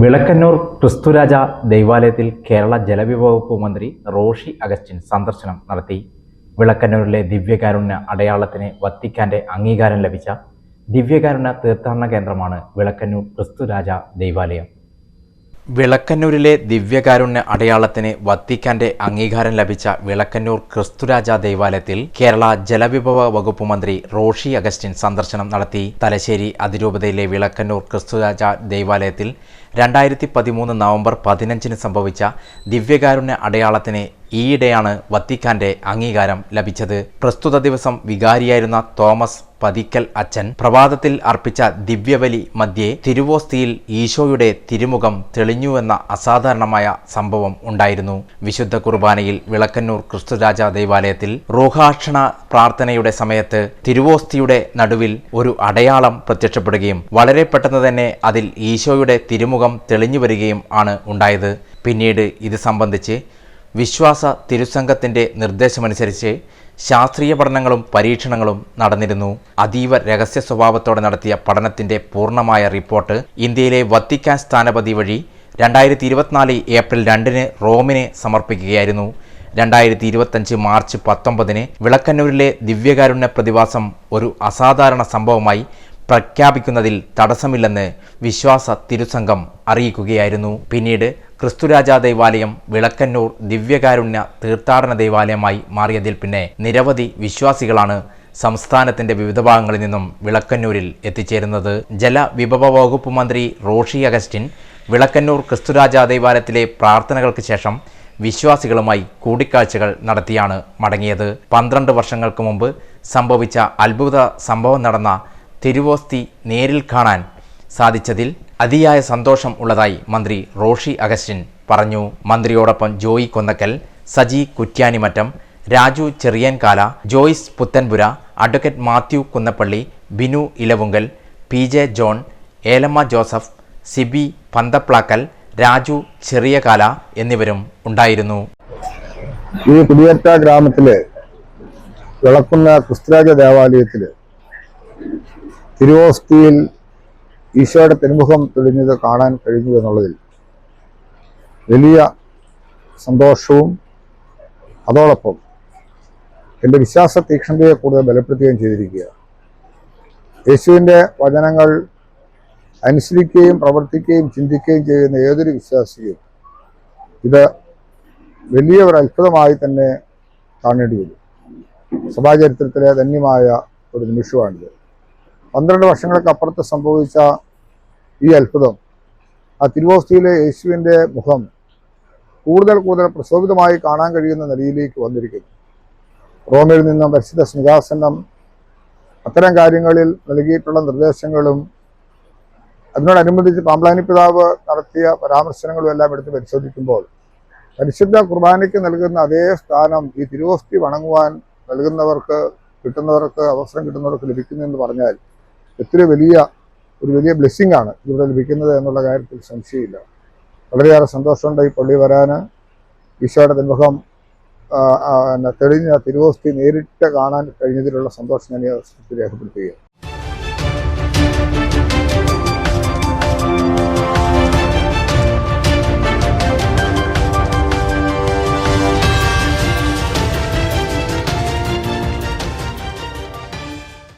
വിളക്കന്നൂർ ക്രിസ്തുരാജ ദൈവാലയത്തിൽ കേരള ജലവിഭവ മന്ത്രി റോഷി അഗസ്റ്റിൻ സന്ദർശനം നടത്തി. വിളക്കന്നൂരിലെ ദിവ്യകാരുണ്യ അടയാളത്തിന് വത്തിക്കാന്റെ അംഗീകാരം ലഭിച്ച ദിവ്യകാരുണ്യ തീർത്ഥാടന കേന്ദ്രമാണ് വിളക്കന്നൂർ ക്രിസ്തുരാജ ദൈവാലയം. വിളക്കന്നൂരിലെ ദിവ്യകാരുണ്യ അടയാളത്തിന് വത്തിക്കാന്റെ അംഗീകാരം ലഭിച്ച വിളക്കന്നൂർ ക്രിസ്തുരാജ ദേവാലയത്തിൽ കേരള ജലവിഭവ വകുപ്പ് മന്ത്രി റോഷി അഗസ്റ്റിൻ സന്ദർശനം നടത്തി. തലശ്ശേരി അതിരൂപതയിലെ വിളക്കന്നൂർ ക്രിസ്തുരാജ ദേവാലയത്തിൽ രണ്ടായിരത്തി പതിമൂന്ന് നവംബർ പതിനഞ്ചിന് സംഭവിച്ച ദിവ്യകാരുണ്യ അടയാളത്തിന് ഈയിടെയാണ് വത്തിക്കാന്റെ അംഗീകാരം ലഭിച്ചത്. പ്രസ്തുത ദിവസം വികാരിയായിരുന്ന തോമസ് പതിക്കൽ അച്ഛൻ പ്രഭാതത്തിൽ അർപ്പിച്ച ദിവ്യബലി മധ്യേ തിരുവോസ്തിയിൽ ഈശോയുടെ തിരുമുഖം തെളിഞ്ഞുവെന്ന അസാധാരണമായ സംഭവം ഉണ്ടായിരുന്നു. വിശുദ്ധ കുർബാനയിൽ വിളക്കന്നൂർ ക്രിസ്തുരാജ ദേവാലയത്തിൽ റൂഹാക്ഷണ പ്രാർത്ഥനയുടെ സമയത്ത് തിരുവോസ്തിയുടെ നടുവിൽ ഒരു അടയാളം പ്രത്യക്ഷപ്പെടുകയും വളരെ പെട്ടെന്ന് തന്നെ അതിൽ ഈശോയുടെ തിരുമുഖം തെളിഞ്ഞു വരികയും ആണ് ഉണ്ടായത്. പിന്നീട് ഇത് സംബന്ധിച്ച് വിശ്വാസ തിരുസംഘത്തിന്റെ നിർദ്ദേശമനുസരിച്ച് ശാസ്ത്രീയ പഠനങ്ങളും പരീക്ഷണങ്ങളും നടന്നിരുന്നു. അതീവ രഹസ്യ സ്വഭാവത്തോടെ നടത്തിയ പഠനത്തിന്റെ പൂർണമായ റിപ്പോർട്ട് ഇന്ത്യയിലെ വത്തിക്കാൻ സ്ഥാനപതി വഴി രണ്ടായിരത്തി ഇരുപത്തിനാല് ഏപ്രിൽ രണ്ടിന് റോമിന് സമർപ്പിക്കുകയായിരുന്നു. രണ്ടായിരത്തി ഇരുപത്തഞ്ച് മാർച്ച് പത്തൊമ്പതിന് വിളക്കന്നൂരിലെ ദിവ്യകാരുണ്യ പ്രതിഭാസം ഒരു അസാധാരണ സംഭവമായി പ്രഖ്യാപിക്കുന്നതിൽ തടസ്സമില്ലെന്ന് വിശ്വാസ തിരുസംഘം അറിയിക്കുകയായിരുന്നു. പിന്നീട് ക്രിസ്തുരാജ ദൈവാലയം വിളക്കന്നൂർ ദിവ്യകാരുണ്യ തീർത്ഥാടന ദൈവാലയമായി മാറിയതിൽ പിന്നെ നിരവധി വിശ്വാസികളാണ് സംസ്ഥാനത്തിന്റെ വിവിധ ഭാഗങ്ങളിൽ നിന്നും വിളക്കന്നൂരിൽ എത്തിച്ചേരുന്നത്. ജലവിഭവ വകുപ്പ് മന്ത്രി റോഷി അഗസ്റ്റിൻ വിളക്കന്നൂർ ക്രിസ്തുരാജ ദൈവാലയത്തിലെ പ്രാർത്ഥനകൾക്ക് ശേഷം വിശ്വാസികളുമായി കൂടിക്കാഴ്ചകൾ നടത്തിയാണ് മടങ്ങിയത്. പന്ത്രണ്ട് വർഷങ്ങൾക്ക് മുമ്പ് സംഭവിച്ച അത്ഭുത സംഭവം നടന്ന തിരുവോസ്തി നേരിൽ കാണാൻ സാധിച്ചതിൽ അതിയായ സന്തോഷം ഉള്ളതായി മന്ത്രി റോഷി അഗസ്റ്റിൻ പറഞ്ഞു. മന്ത്രിയോടൊപ്പം Joy Konnakkal Saji Kuttiyanimattam Raju Cheriyankala Joyce Puthenpura advocate Mathew Kunnappally Binu Elavunkal P J John Elamma Joseph Sibi Panthaplackal Raju Cheriyakala എന്നിവരും ഉണ്ടായിരുന്നു. ഈ കുടിയേറ്റ ഗ്രാമത്തിലെ വിളക്കുന്ന ക്രിസ്തുരാജ ദേവാലയത്തിൽ തിരുവോസ്തിയിൽ ഈശോയുടെ തിരുമുഖം തെളിഞ്ഞത് കാണാൻ കഴിഞ്ഞു എന്നുള്ളതിൽ വലിയ സന്തോഷവും അതോടൊപ്പം എന്റെ വിശ്വാസ തീക്ഷ്ണതയെ കൂടുതൽ ബലപ്പെടുത്തുകയും ചെയ്തിരിക്കുക. യേശുവിന്റെ വചനങ്ങൾ അനുസരിക്കുകയും പ്രവർത്തിക്കുകയും ചിന്തിക്കുകയും ചെയ്യുന്ന ഏതൊരു വിശ്വാസിയും ഇത് വലിയ ഒരു അത്ഭുതമായി തന്നെ കാണേണ്ടി വരും. സഭാചരിത്രത്തിലെ ധന്യമായ ഒരു നിമിഷമാണിത്. പന്ത്രണ്ട് വർഷങ്ങൾക്ക് അപ്പുറത്ത് സംഭവിച്ച ഈ അത്ഭുതം ആ തിരുവോസ്തിയിലെ യേശുവിന്റെ മുഖം കൂടുതൽ കൂടുതൽ പ്രശോഭിതമായി കാണാൻ കഴിയുന്ന നിലയിലേക്ക് വന്നിരിക്കുന്നു. റോമിൽ നിന്നും പരിശുദ്ധ സിംഹാസനം അത്തരം കാര്യങ്ങളിൽ നൽകിയിട്ടുള്ള നിർദ്ദേശങ്ങളും അതിനോടനുബന്ധിച്ച് പാമ്പ്ലാനി പിതാവ് നടത്തിയ പരാമർശനങ്ങളും എല്ലാം എടുത്ത് പരിശോധിക്കുമ്പോൾ പരിശുദ്ധ കുർബാനയ്ക്ക് നൽകുന്ന അതേ സ്ഥാനം ഈ തിരുവോസ്തി വണങ്ങുവാൻ നൽകുന്നവർക്ക് കിട്ടുന്നവർക്ക് അവസരം കിട്ടുന്നവർക്ക് ലഭിക്കുന്നു എന്ന് പറഞ്ഞാൽ എത്ര വലിയ ഒരു വലിയ ബ്ലെസ്സിങ് ആണ് ഇവിടെ ലഭിക്കുന്നത് എന്നുള്ള കാര്യത്തിൽ സംശയമില്ല. വളരെയേറെ സന്തോഷമുണ്ട് ഈ പള്ളി വരാൻ ഈശോയുടെ തിന്മുഖം തെളിഞ്ഞ തിരുവോസ്തി നേരിട്ട് കാണാൻ കഴിഞ്ഞതിലുള്ള സന്തോഷം അവസരത്തിൽ രേഖപ്പെടുത്തുകയാണ്.